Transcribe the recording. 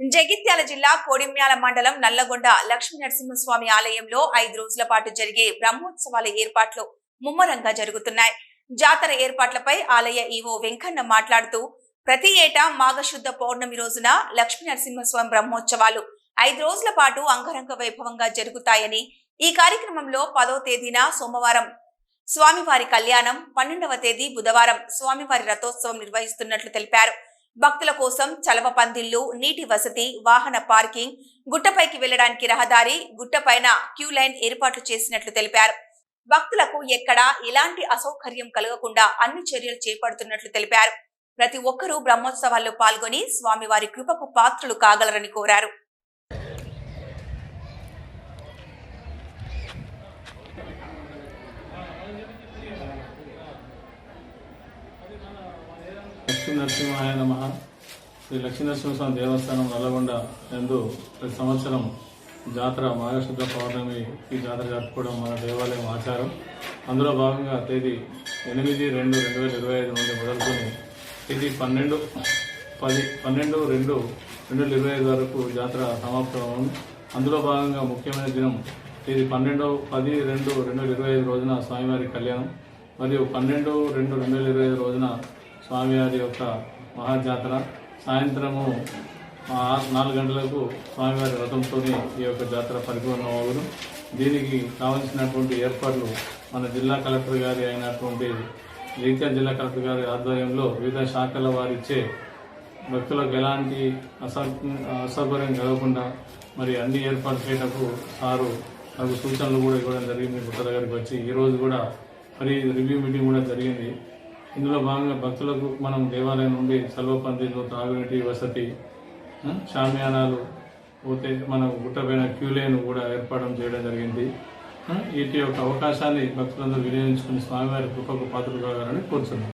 జగిత్యాల జిల్లా కోడిమ్యాల మండలం నల్లగొండ లక్ష్మీ నరసింహస్వామి ఆలయంలో ఐదు రోజుల పాటు జరిగే బ్రహ్మోత్సవాల ఏర్పాట్లు ముమ్మరంగా జరుగుతున్నాయి. జాతర ఏర్పాట్లపై ఆలయ ఈవో వెంకన్న మాట్లాడుతూ ప్రతి ఏటా మాఘశుద్ధ పౌర్ణమి రోజున లక్ష్మీ నరసింహస్వామి బ్రహ్మోత్సవాలు ఐదు రోజుల పాటు అంగరంగ వైభవంగా జరుగుతాయని ఈ కార్యక్రమంలో పదో తేదీన సోమవారం స్వామివారి కళ్యాణం పన్నెండవ తేదీ బుధవారం స్వామివారి రథోత్సవం నిర్వహిస్తున్నట్లు తెలిపారు. భక్తుల కోసం చలవ పందిళ్ళు నీటి వసతి వాహన పార్కింగ్ గుట్టపైకి వెళ్ళడానికి రహదారి గుట్టపైన క్యూ లైన్ ఏర్పాట్లు చేసినట్లు తెలిపారు. భక్తులకు ఎక్కడా ఎలాంటి అసౌకర్యం కలగకుండా అన్ని చర్యలు చేపడుతున్నట్లు తెలిపారు. ప్రతి ఒక్కరూ బ్రహ్మోత్సవాల్లో పాల్గొని స్వామివారి కృపకు పాత్రులు కాగలరని కోరారు. లక్ష్మీ నరసింహాయ నమ. శ్రీ లక్ష్మీ నరసింహస్వామి దేవస్థానం నల్లగొండ నందు ప్రతి సంవత్సరం జాతర మాఘశుద్ధ పౌర్ణమి ఈ జాతర జరుపుకోవడం మన దేవాలయం ఆచారం. అందులో భాగంగా తేదీ ఎనిమిది రెండు రెండు వేల ఇరవై ఐదు నుండి మొదలుకొని తేదీ పన్నెండు పది పన్నెండు రెండు రెండు వేల ఇరవై ఐదు వరకు జాతర సమాప్తం అందులో భాగంగా ముఖ్యమైన దినం తేదీ పన్నెండు పది రెండు రెండు వేల ఇరవై ఐదు రోజున స్వామివారి కళ్యాణం. మరియు పన్నెండు రెండు రెండు వేల ఇరవై ఐదు రోజున స్వామివారి యొక్క మహాజాతర. సాయంత్రము నాలుగు గంటలకు స్వామివారి రథంతో ఈ యొక్క జాతర పరిపూర్ణం అవును. దీనికి కావలసినటువంటి ఏర్పాట్లు మన జిల్లా కలెక్టర్ గారి అయినటువంటి జగిత్యాల జిల్లా కలెక్టర్ గారి ఆధ్వర్యంలో వివిధ శాఖల వారిచ్చే భక్తులకు ఎలాంటి అసౌ అసౌకర్యం కలగకుండా మరి అన్ని ఏర్పాటు చేయటకు సారు నాకు సూచనలు కూడా ఇవ్వడం జరిగింది. గుట్ట దగ్గరికి వచ్చి ఈరోజు కూడా మరి రివ్యూ మీటింగ్ కూడా జరిగింది. ఇందులో భాగంగా భక్తులకు మనం దేవాలయం నుండి సెలవు తాగునీటి వసతి ఆ, షామియానాలు పోతే మన గుట్టపైన క్యూలేను కూడా ఏర్పాటు చేయడం జరిగింది. వీటి యొక్క అవకాశాన్ని భక్తులందరూ వినియోగించుకుని స్వామివారి కృపకు పాత్రలు కావాలని కోరుతున్నాం